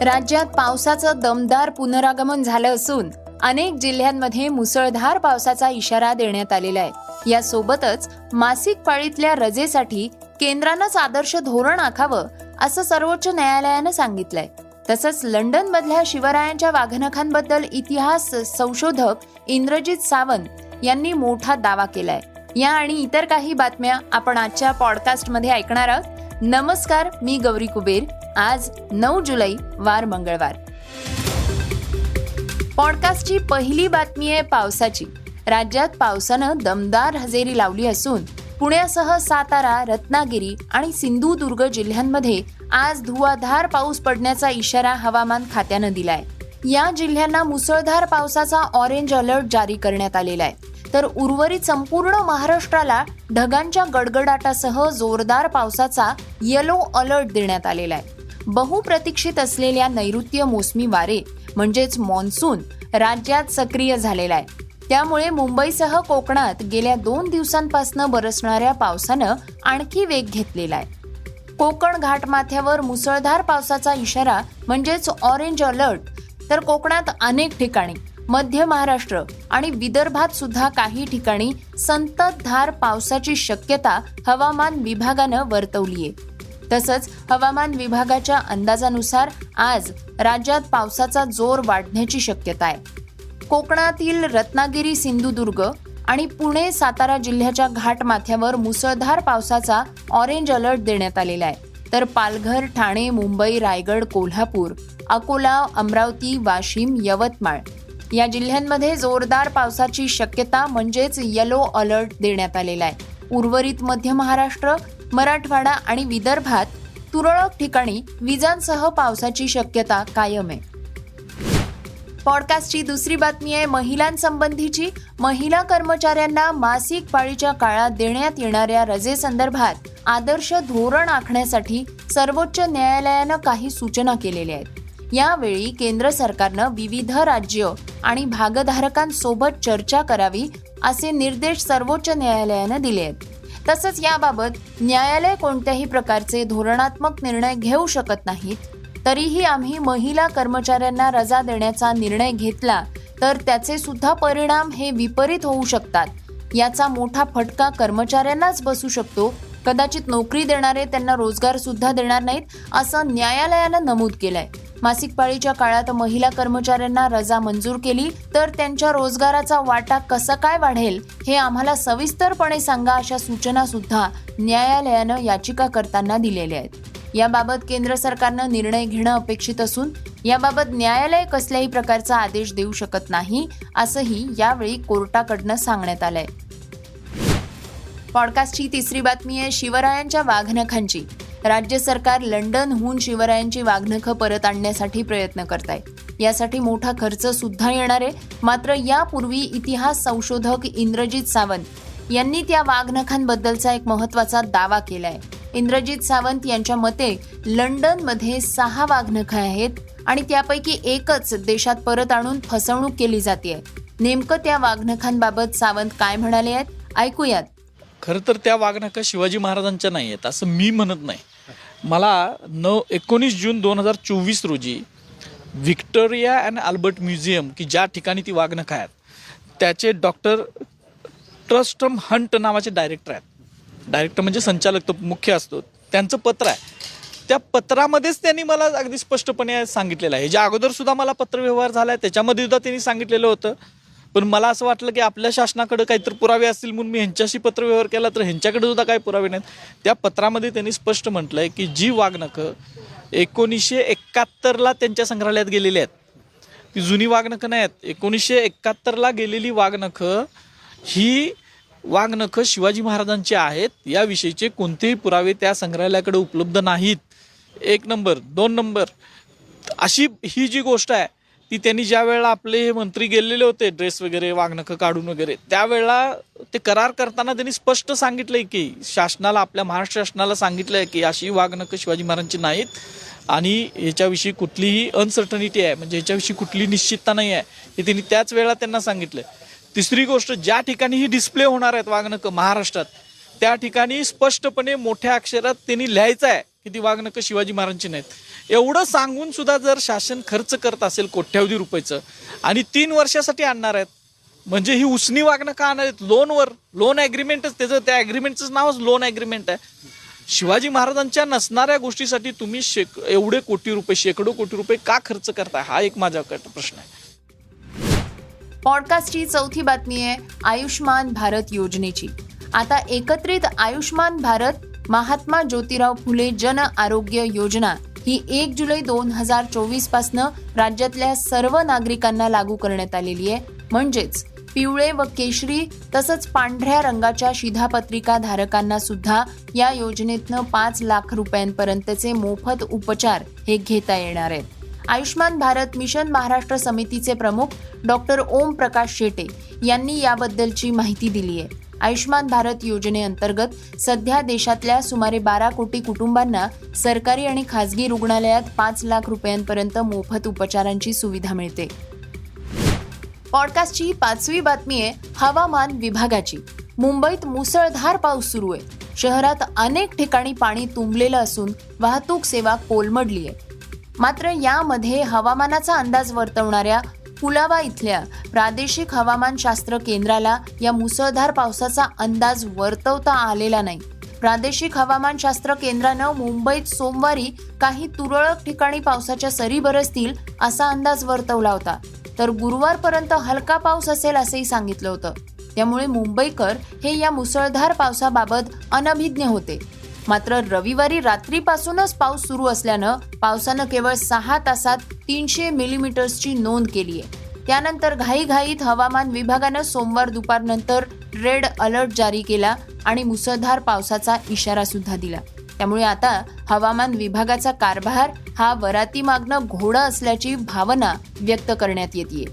राज्यात पावसाचं दमदार पुनरागमन झालं असून अनेक जिल्ह्यांमध्ये मुसळधार पावसाचा इशारा देण्यात आलेला आहे. यासोबतच मासिक पाळीतल्या रजेसाठी केंद्रानंच आदर्श धोरण आखावं असं सर्वोच्च न्यायालयानं सांगितलंय. तसंच लंडन मधल्या शिवरायांच्या वाघनखांबद्दल इतिहास संशोधक इंद्रजित सावंत यांनी मोठा दावा केलाय. या आणि इतर काही बातम्या आपण आजच्या पॉडकास्टमध्ये ऐकणार आहोत. नमस्कार मी गौरी कुबेर. आज नऊ जुलै वार मंगळवार. पॉडकास्टची पहिली बातमी आहे पावसाची. राज्यात पावसानं दमदार हजेरी लावली असून पुण्यासह सातारा रत्नागिरी आणि सिंधुदुर्ग जिल्ह्यांमध्ये आज धुवाधार पाऊस पडण्याचा इशारा हवामान खात्यानं दिलाय. या जिल्ह्यांना मुसळधार पावसाचा ऑरेंज अलर्ट जारी करण्यात आलेला आहे. तर उर्वरित संपूर्ण महाराष्ट्राला ढगांच्या गडगडाटासह जोरदार पावसाचा येलो अलर्ट देण्यात आलेला आहे. बहुप्रतीक्षित असलेल्या नैऋत्य मोसमी वारे म्हणजेच मॉन्सून राज्यात सक्रिय झालेला आहे. त्यामुळे मुंबईसह कोकणात गेल्या दोन दिवसांपासून बरसणाऱ्या पावसानं आणखी वेग घेतलेला आहे. कोकण घाटमाथ्यावर मुसळधार पावसाचा इशारा म्हणजेच ऑरेंज अलर्ट तर कोकणात अनेक ठिकाणी मध्य महाराष्ट्र आणि विदर्भात सुद्धा काही ठिकाणी संततधार पावसाची शक्यता हवामान विभागानं वर्तवली आहे तसंच हवामान विभागाच्या अंदाजानुसार आज राज्यात पावसाचा जोर वाढण्याची शक्यता आहे. कोकणातील रत्नागिरी सिंधुदुर्ग आणि पुणे सातारा जिल्ह्याच्या घाटमाथ्यावर मुसळधार पावसाचा ऑरेंज अलर्ट देण्यात आलेला आहे. तर पालघर ठाणे मुंबई रायगड कोल्हापूर अकोला अमरावती वाशिम यवतमाळ या जिल्ह्यांमध्ये जोरदार पावसाची शक्यता म्हणजेच येलो अलर्ट देण्यात आलेला आहे. उर्वरित मध्य महाराष्ट्र मराठवाडा आणि विदर्भात तुरळक ठिकाणी विजांसह पावसाची शक्यता कायम आहे. पॉडकास्टची दुसरी बातमी आहे महिलांसंबंधीची. महिला कर्मचाऱ्यांना मासिक पाळीच्या काळात देण्यात येणाऱ्या रजेसंदर्भात आदर्श धोरण आखण्यासाठी सर्वोच्च न्यायालयानं काही सूचना केलेल्या आहेत. यावेळी केंद्र सरकारनं विविध राज्य आणि भागधारकांसोबत चर्चा करावी असे निर्देश सर्वोच्च न्यायालयानं दिले आहेत. तसंच याबाबत न्यायालय कोणत्याही प्रकारचे धोरणात्मक निर्णय घेऊ शकत नाहीत. तरीही आम्ही महिला कर्मचाऱ्यांना रजा देण्याचा निर्णय घेतला तर त्याचे सुद्धा परिणाम हे विपरीत होऊ शकतात. याचा मोठा फटका कर्मचाऱ्यांनाच बसू शकतो. कदाचित नोकरी देणारे त्यांना रोजगार सुद्धा देणार नाहीत असं न्यायालयानं नमूद केलंय. मासिक पाळीच्या काळात महिला कर्मचाऱ्यांना रजा मंजूर केली तर त्यांच्या रोजगाराचा वाटा कसा काय वाढेल हे आम्हाला सविस्तरपणे सांगा अशा सूचना सुद्धा न्यायालयानं याचिका करताना दिलेल्या आहेत. याबाबत केंद्र सरकारनं निर्णय घेणं अपेक्षित असून याबाबत न्यायालय कसल्याही प्रकारचा आदेश देऊ शकत नाही असंही यावेळी कोर्टाकडनं सांगण्यात आलंय. पॉडकास्टची तिसरी बातमी आहे शिवरायांच्या वाघनखांची. राज्य सरकार लंडनहून शिवरायांची वाघनखं परत आणण्यासाठी प्रयत्न करत आहे यासाठी मोठा खर्च सुद्धा येणार आहे. मात्र यापूर्वी इतिहास संशोधक इंद्रजित सावंत यांनी त्या वाघनखांबद्दलचा एक महत्त्वाचा दावा केलाय. इंद्रजित सावंत यांच्या मते लंडनमध्ये सहा वाघनखं आहेत आणि त्यापैकी एकच देशात परत आणून फसवणूक केली जाते नेमकं त्या वाघनखांबाबत सावंत काय म्हणाले आहेत? ऐकूयात. खरं तर त्या वागणुका शिवाजी महाराजांच्या नाही आहेत असं मी म्हणत नाही. मला नऊ एकोणीस जून दोन हजार चोवीस रोजी व्हिक्टोरिया अँड अल्बर्ट म्युझियम की ज्या ठिकाणी ती वागणुका आहेत त्याचे डॉक्टर ट्रस्टम हंट नावाचे डायरेक्टर आहेत. डायरेक्टर म्हणजे संचालक तो मुख्य असतो. त्यांचं पत्र आहे. त्या पत्रामध्येच त्यांनी मला अगदी स्पष्टपणे सांगितलेलं आहे. जे अगोदर सुद्धा मला पत्रव्यवहार झाला आहे त्याच्यामध्ये सुद्धा त्यांनी सांगितलेलं होतं. पण मला असं वाटलं की आपल्या शासनाकडे काहीतरी पुरावे असतील म्हणून मी ह्यांच्याशी पत्रव्यवहार केला तर ह्यांच्याकडे सुद्धा काही पुरावे नाहीत. त्या पत्रामध्ये त्यांनी स्पष्ट म्हटलं आहे की जी वाघनखं एकोणीसशे एकाहत्तरला त्यांच्या संग्रहालयात गेलेली आहेत. ती जुनी वाघनखं नाही आहेत एकोणीसशे एकाहत्तरला गेलेली वाघनखं ही वाघनखं शिवाजी महाराजांची आहेत. याविषयीचे कोणतेही पुरावे त्या संग्रहालयाकडे उपलब्ध नाहीत. एक नंबर दोन नंबर. अशी ही जी गोष्ट आहे ती त्यांनी ज्या वेळेला आपले हे मंत्री गेलेले होते ड्रेस वगैरे वागणकं काढून वगैरे त्यावेळेला ते करार करताना त्यांनी स्पष्ट सांगितलंय की शासनाला आपल्या महाराष्ट्र शासनाला सांगितलंय की अशी वागणकं शिवाजी महाराजांची नाहीत आणि याच्याविषयी कुठलीही अनसर्टनिटी आहे म्हणजे याच्याविषयी कुठली निश्चितता नाही आहे हे त्यांनी त्याच वेळेला त्यांना सांगितलंय. तिसरी गोष्ट ज्या ठिकाणी ही डिस्प्ले होणार आहेत वागणकं महाराष्ट्रात त्या ठिकाणी स्पष्टपणे मोठ्या अक्षरात त्यांनी लिहायचं आहे की ती वागणकं शिवाजी महाराजांची नाहीत. एवढं सांगून सुद्धा जर शासन खर्च करत असेल कोट्यावधी रुपयाचं आणि तीन वर्षासाठी आणणार आहेत म्हणजे ही उसनी वागणं का आणणार आहेत? लोनवर लोन ॲग्रीमेंटच त्याचं त्या ॲग्रीमेंटचं नावच लोन ॲग्रीमेंट आहे. शिवाजी महाराजांच्या नसणाऱ्या गोष्टीसाठी तुम्ही शेक एवढे कोटी रुपये शेकडो कोटी रुपये का खर्च करताय? हा एक माझ्याकडे प्रश्न आहे. पॉडकास्टची चौथी बातमी आहे आयुष्मान भारत योजनेची. आता एकत्रित आयुष्मान भारत महात्मा ज्योतिराव फुले जन आरोग्य योजना. ही एक जुलै दोन हजार चोवीस पासनं राज्यातल्या सर्व नागरिकांना लागू करण्यात आलेली आहे. म्हणजेच पिवळे व केशरी तसंच पांढऱ्या रंगाच्या शिधापत्रिका धारकांना सुद्धा या योजनेतनं पाच लाख रुपयांपर्यंतचे मोफत उपचार हे घेता येणार आहेत. आयुष्मान भारत मिशन महाराष्ट्र समितीचे प्रमुख डॉक्टर ओम प्रकाश शेटे यांनी याबद्दलची माहिती दिली आहे. आयुष्मान भारत योजनेअंतर्गत सध्या देशातल्या सुमारे बारा कोटी कुटुंबांना सरकारी आणि खासगी रुग्णालयात पाच लाख रुपयांपर्यंत मोफत उपचारांची सुविधा मिळते. पॉडकास्टची पाचवी बातमी आहे हवामान विभागाची. मुंबईत मुसळधार पाऊस सुरू आहे. शहरात अनेक ठिकाणी पाणी तुंबलेलं असून वाहतूक सेवा कोलमडली आहे. मात्र यामध्ये हवामानाचा अंदाज वर्तवणाऱ्या कुलाबा इथल्या प्रादेशिक हवामानशास्त्र केंद्राला या मुसळधार पावसाचा अंदाज वर्तवता आलेला नाही. प्रादेशिक हवामानशास्त्र केंद्रानं मुंबईत सोमवारी काही तुरळक ठिकाणी पावसाच्या सरी बरसतील असा अंदाज वर्तवला होता. तर गुरुवारपर्यंत हलका पाऊस असेल असंही सांगितलं होतं. त्यामुळे मुंबईकर हे या मुसळधार पावसाबाबत अनभिज्ञ होते. मात्र रविवारी रात्रीपासूनच पाऊस सुरू असल्यानं पावसानं केवळ सहा तासात तीनशे मिलीमीटर्सची नोंद केली आहे. त्यानंतर घाईघाईत हवामान विभागानं सोमवार दुपारनंतर रेड अलर्ट जारी केला आणि मुसळधार पावसाचा इशारा सुद्धा दिला. त्यामुळे आता हवामान विभागाचा कारभार हा वराती मागणं घोडा असल्याची भावना व्यक्त करण्यात येते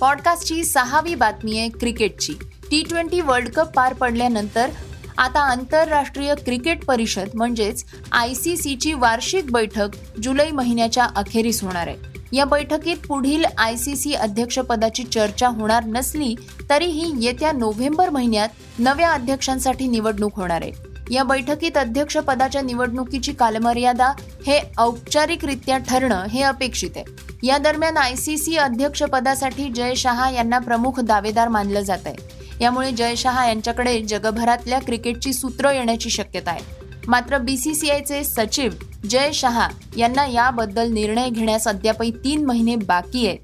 पॉडकास्टची सहावी बातमी आहे क्रिकेटची. टी ट्वेंटी वर्ल्ड कप पार पडल्यानंतर आता आंतरराष्ट्रीय क्रिकेट परिषद म्हणजेच आय सी सीची वार्षिक बैठक जुलै महिन्याच्या अखेरीस होणार आहे. या बैठकीत पुढील आय सी सी अध्यक्षपदाची चर्चा होणार नसली तरीही येत्या नोव्हेंबर महिन्यात नव्या अध्यक्षांसाठी निवडणूक होणार आहे. या बैठकीत अध्यक्षपदाच्या निवडणुकीची कालमर्यादा हे औपचारिकरित्या ठरणं हे अपेक्षित आहे. या दरम्यान आय सी सी अध्यक्षपदासाठी जय शहा यांना प्रमुख दावेदार मानलं जात आहे. यामुळे जय शहा यांच्याकडे जगभरातल्या क्रिकेटची सूत्र येण्याची शक्यता आहे. मात्र बीसीसीआयचे सचिव जय शहा यांना याबद्दल निर्णय घेण्यास अद्यापही तीन महिने बाकी आहेत.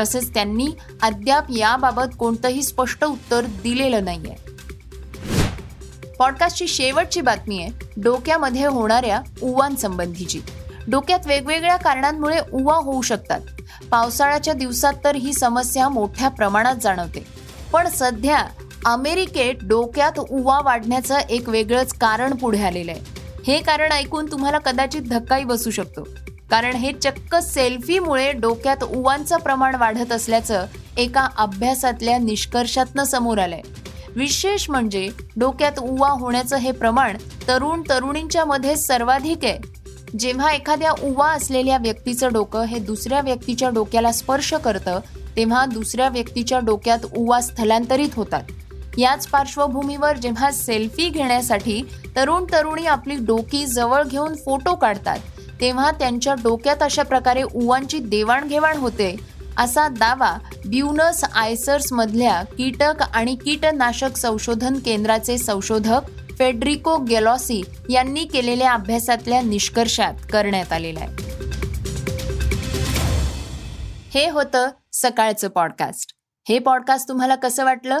तसेच त्यांनी अद्याप याबाबत कोणतंही स्पष्ट उत्तर दिलेलं नाहीये. पॉडकास्टची शेवटची बातमी आहे डोक्यामध्ये होणाऱ्या उवांसंबंधीची. डोक्यात वेगवेगळ्या कारणांमुळे उवा होऊ शकतात. पावसाळ्याच्या दिवसात तर ही समस्या मोठ्या प्रमाणात जाणवते. पण सध्या अमेरिकेत डोक्यात उवा वाढण्याचं एक वेगळंच कारण पुढे आलेलं आहे. हे कारण ऐकून तुम्हाला कदाचित धक्काही बसू शकतो. कारण हे चक्क सेल्फीमुळे डोक्यात उवांचं प्रमाण वाढत असल्याचं एका अभ्यासातल्या निष्कर्षातनं समोर आलंय. विशेष म्हणजे डोक्यात उवा होण्याचं हे प्रमाण तरुण तरुणींच्या मध्ये सर्वाधिक आहे. जेव्हा एखाद्या उवा असलेल्या व्यक्तीचं डोकं हे दुसऱ्या व्यक्तीच्या डोक्याला स्पर्श करतं तेव्हा दुसऱ्या व्यक्तीच्या डोक्यात उवा स्थलांतरित होतात. याच पार्श्वभूमीवर जेव्हा सेल्फी घेण्यासाठी तरुण तरुणी आपली डोकी जवळ घेऊन फोटो काढतात तेव्हा त्यांच्या डोक्यात अशा प्रकारे उवांची देवाणघेवाण होते. असा दावा ब्युनस आयसर्स मधल्या कीटक आणि कीटनाशक संशोधन केंद्राचे संशोधक फेडरिको गेलॉसी यांनी केलेल्या अभ्यासातल्या निष्कर्षात करण्यात आलेला आहे. हे होतं सकाळचं पॉडकास्ट. हे पॉडकास्ट तुम्हाला कसं वाटलं?